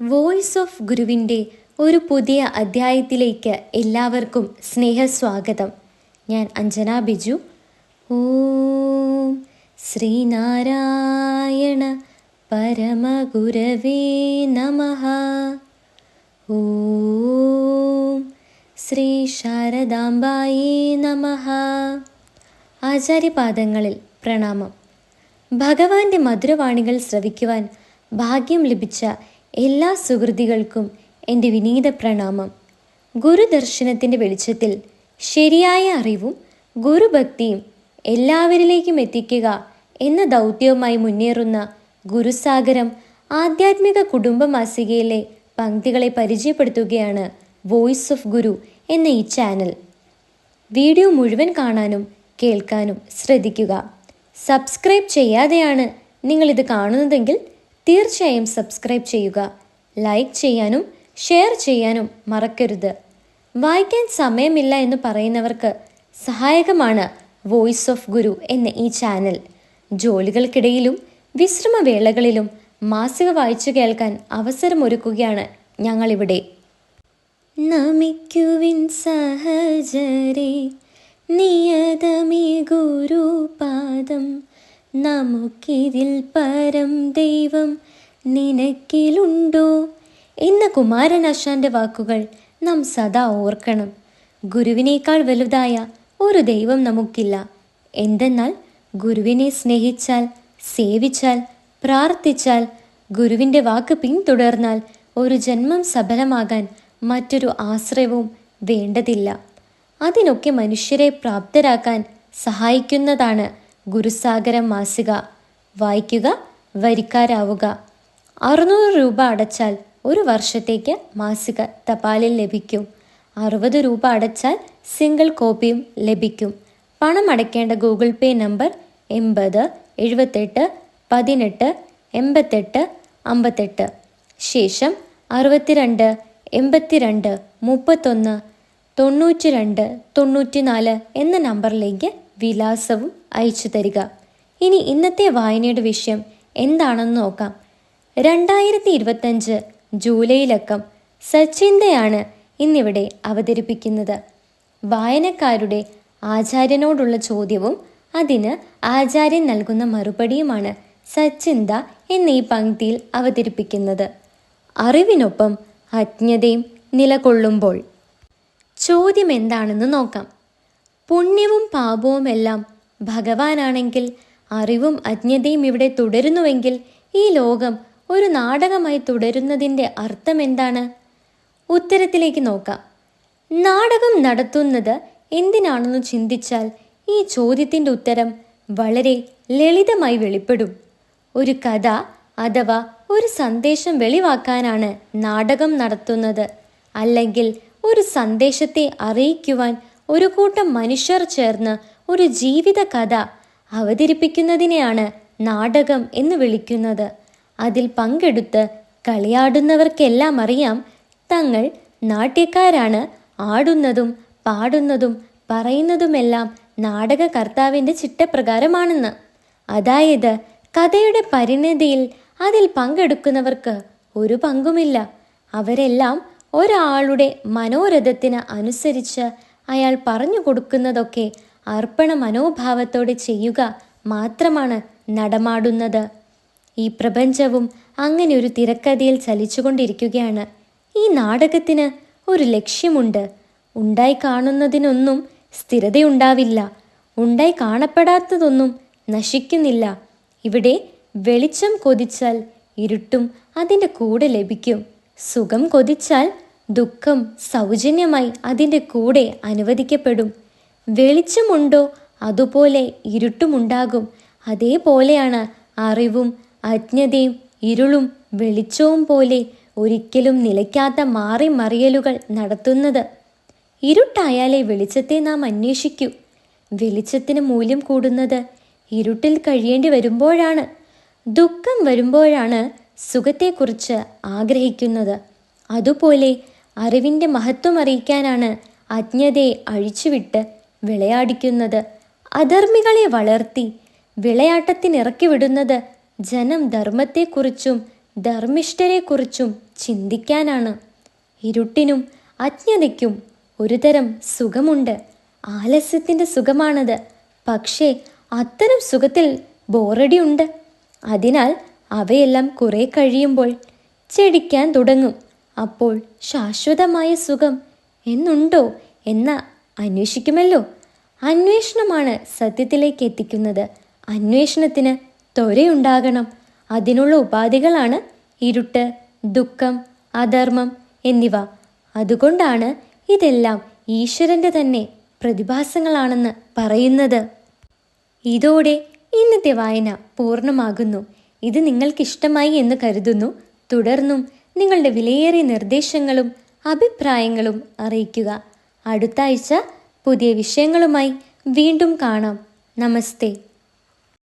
Voice of ഗുരുവിന്റെ ഒരു പുതിയ അധ്യായത്തിലേക്ക് എല്ലാവർക്കും സ്നേഹസ്വാഗതം. ഞാൻ അഞ്ജന ബിജു. ഓം ശ്രീനാരായണ പരമഗുരവേ നമ. ഓം ശ്രീ ശാരദാംബായേ നമ. ആചാര്യപാദങ്ങളിൽ പ്രണാമം. ഭഗവാന്റെ മധുരവാണികൾ ശ്രവിക്കുവാൻ ഭാഗ്യം ലഭിച്ച എല്ലാ സുഹൃതികൾക്കും എന്റെ വിനീത പ്രണാമം. ഗുരുദർശനത്തിന്റെ വെളിച്ചത്തിൽ ശരിയായ അറിവും ഗുരുഭക്തിയും എല്ലാവരിലേക്കും എത്തിക്കുക എന്ന ദൗത്യവുമായി മുന്നേറുന്ന ഗുരുസാഗരം ആധ്യാത്മിക കുടുംബ മാസികയിലെ പങ്ക്തികളെ പരിചയപ്പെടുത്തുകയാണ് വോയിസ് ഓഫ് ഗുരു എന്ന ഈ ചാനൽ. വീഡിയോ മുഴുവൻ കാണാനും കേൾക്കാനും ശ്രദ്ധിക്കുക. സബ്സ്ക്രൈബ് ചെയ്യാതെയാണ് നിങ്ങളിത് കാണുന്നതെങ്കിൽ തീർച്ചയായും സബ്സ്ക്രൈബ് ചെയ്യുക. ലൈക്ക് ചെയ്യാനും ഷെയർ ചെയ്യാനും മറക്കരുത്. വായിക്കാൻ സമയമില്ല എന്ന് പറയുന്നവർക്ക് സഹായകമാണ് വോയിസ് ഓഫ് ഗുരു എന്ന ഈ ചാനൽ. ജോലികൾക്കിടയിലും വിശ്രമവേളകളിലും മാസിക വായിച്ചു കേൾക്കാൻ അവസരമൊരുക്കുകയാണ് ഞങ്ങളിവിടെ. നമിക്കുവിൻ സഹജരേ നിയതമേ ഗുരുപാദം നമുക്കിതിൽ പരം ദൈവം നിനക്കിലുണ്ടോ? എന്ന കുമാരനാശാന്റെ വാക്കുകൾ നാം സദാ ഓർക്കണം. ഗുരുവിനേക്കാൾ വലുതായ ഒരു ദൈവം നമുക്കില്ല. എന്തെന്നാൽ ഗുരുവിനെ സ്നേഹിച്ചാൽ സേവിച്ചാൽ പ്രാർത്ഥിച്ചാൽ ഗുരുവിന്റെ വാക്ക് പിന്തുടർന്നാൽ ഒരു ജന്മം സഫലമാകാൻ മറ്റൊരു ആശ്രയവും വേണ്ടതില്ല. അതിനൊക്കെ മനുഷ്യരെ പ്രാപ്തരാക്കാൻ സഹായിക്കുന്നതാണ് ഗുരുസാഗരം മാസിക വായിക്കുക വരിക്കാരാവുക. അറുന്നൂറ് രൂപ അടച്ചാൽ ഒരു വർഷത്തേക്ക് മാസിക തപാലിൽ ലഭിക്കും. അറുപത് രൂപ അടച്ചാൽ സിംഗിൾ കോപ്പിയും ലഭിക്കും. പണം അടയ്ക്കേണ്ട ഗൂഗിൾ പേ നമ്പർ എൺപത് എഴുപത്തെട്ട് പതിനെട്ട് എൺപത്തെട്ട് അമ്പത്തെട്ട്. ശേഷം അറുപത്തിരണ്ട് എൺപത്തിരണ്ട് മുപ്പത്തൊന്ന് തൊണ്ണൂറ്റി രണ്ട് തൊണ്ണൂറ്റി നാല് എന്ന നമ്പറിലേക്ക് വിലാസവും അയച്ചു തരിക. ഇനി ഇന്നത്തെ വായനയുടെ വിഷയം എന്താണെന്ന് നോക്കാം. രണ്ടായിരത്തി ഇരുപത്തഞ്ച് ജൂലൈയിലക്കം സച്ചിന്തയാണ് ഇന്നിവിടെ അവതരിപ്പിക്കുന്നത്. വായനക്കാരുടെ ആചാര്യനോടുള്ള ചോദ്യവും അതിന് ആചാര്യൻ നൽകുന്ന മറുപടിയുമാണ് സച്ചിന്ത എന്ന ഈ പങ്ക്തിയിൽ അവതരിപ്പിക്കുന്നത്. അറിവിനൊപ്പം അജ്ഞതയും നിലകൊള്ളുമ്പോൾ. ചോദ്യം എന്താണെന്ന് നോക്കാം. പുണ്യവും പാപവുമെല്ലാം ഭഗവാനാണെങ്കിൽ അറിവും അജ്ഞതയും ഇവിടെ തുടരുന്നുവെങ്കിൽ ഈ ലോകം ഒരു നാടകമായി തുടരുന്നതിന്റെ അർത്ഥം എന്താണ് ഉത്തരത്തിലേക്ക് നോക്കാം. നാടകം നടത്തുന്നത് എന്തിനാണെന്ന് ചിന്തിച്ചാൽ ഈ ചോദ്യത്തിന്റെ ഉത്തരം വളരെ ലളിതമായി വെളിപ്പെടും. ഒരു കഥ അഥവാ ഒരു സന്ദേശം വെളിവാക്കാനാണ് നാടകം നടത്തുന്നത്. അല്ലെങ്കിൽ ഒരു സന്ദേശത്തെ അറിയിക്കുവാൻ ഒരു കൂട്ടം മനുഷ്യർ ചേർന്ന് ഒരു ജീവിത കഥ അവതരിപ്പിക്കുന്നതിനെയാണ് നാടകം എന്ന് വിളിക്കുന്നത്. അതിൽ പങ്കെടുത്ത് കളിയാടുന്നവർക്കെല്ലാം അറിയാം തങ്ങൾ നാട്യക്കാരാണ്. ആടുന്നതും പാടുന്നതും പറയുന്നതുമെല്ലാം നാടകകർത്താവിന്റെ ചിട്ടപ്രകാരമാണെന്ന്. അതായത് കഥയുടെ പരിണതിയിൽ അതിൽ പങ്കെടുക്കുന്നവർക്ക് ഒരു പങ്കുമില്ല. അവരെല്ലാം ഒരാളുടെ മനോരഥത്തിന് അനുസരിച്ച് അയാൾ പറഞ്ഞു കൊടുക്കുന്നതൊക്കെ അർപ്പണ മനോഭാവത്തോടെ ചെയ്യുക മാത്രമാണ് നടമാടുന്നത്. ഈ പ്രപഞ്ചവും അങ്ങനെ ഒരു തിരക്കഥയിൽ ചലിച്ചുകൊണ്ടിരിക്കുകയാണ്. ഈ നാടകത്തിന് ഒരു ലക്ഷ്യമുണ്ട്. ഉണ്ടായി കാണുന്നതിനൊന്നും സ്ഥിരതയുണ്ടാവില്ല. ഉണ്ടായി കാണപ്പെടാത്തതൊന്നും നശിക്കുന്നില്ല. ഇവിടെ വെളിച്ചം കൊതിച്ചാൽ ഇരുട്ടും അതിന്റെ കൂടെ ലഭിക്കും. സുഖം കൊതിച്ചാൽ ദുഃഖം സൗജന്യമായി അതിന്റെ കൂടെ അനുവദിക്കപ്പെടും. വെളിച്ചമുണ്ടോ അതുപോലെ ഇരുട്ടുമുണ്ടാകും. അതേപോലെയാണ് അറിവും അജ്ഞതയും ഇരുളും വെളിച്ചവും പോലെ ഒരിക്കലും നിലയ്ക്കാത്ത മാറി മറിയലുകൾ നടത്തുന്നത്. ഇരുട്ടായാലേ വെളിച്ചത്തെ നാം അന്വേഷിക്കൂ. വെളിച്ചത്തിന് മൂല്യം കൂടുന്നത് ഇരുട്ടിൽ കഴിയേണ്ടി വരുമ്പോഴാണ്. ദുഃഖം വരുമ്പോഴാണ് സുഖത്തെക്കുറിച്ച് ആഗ്രഹിക്കുന്നത്. അതുപോലെ അറിവിന്റെ മഹത്വം അറിയിക്കാനാണ് അജ്ഞതയെ അഴിച്ചുവിട്ട് വിളയാടിക്കുന്നത്. അധർമ്മികളെ വളർത്തി വിളയാട്ടത്തിനിറക്കി വിടുന്നത് ജനം ധർമ്മത്തെക്കുറിച്ചും ധർമ്മിഷ്ഠരെക്കുറിച്ചും ചിന്തിക്കാനാണ്. ഇരുട്ടിനും അജ്ഞതയ്ക്കും ഒരുതരം സുഖമുണ്ട്. ആലസ്യത്തിന്റെ സുഖമാണത്. പക്ഷേ അത്തരം സുഖത്തിൽ ബോറടിയുണ്ട്. അതിനാൽ അവയെല്ലാം കുറേ കഴിയുമ്പോൾ ചെടിക്കാൻ തുടങ്ങും. അപ്പോൾ ശാശ്വതമായ സുഖം എന്നുണ്ടോ എന്ന അന്വേഷിക്കുമല്ലോ. അന്വേഷണമാണ് സത്യത്തിലേക്ക് എത്തിക്കുന്നത്. അന്വേഷണത്തിന് ത്വരയുണ്ടാകണം. അതിനുള്ള ഉപാധികളാണ് ഇരുട്ട് ദുഃഖം അധർമ്മം എന്നിവ. അതുകൊണ്ടാണ് ഇതെല്ലാം ഈശ്വരന്റെ തന്നെ പ്രതിഭാസങ്ങളാണെന്ന് പറയുന്നത്. ഇതോടെ ഇന്നത്തെ വായന പൂർണമാകുന്നു. ഇത് നിങ്ങൾക്കിഷ്ടമായി എന്ന് കരുതുന്നു. തുടർന്നും നിങ്ങളുടെ വിലയേറിയ നിർദ്ദേശങ്ങളും അഭിപ്രായങ്ങളും അറിയിക്കുക. അടുത്ത ആഴ്ച പുതിയ വിഷയങ്ങളുമായി വീണ്ടും കാണാം. നമസ്തേ.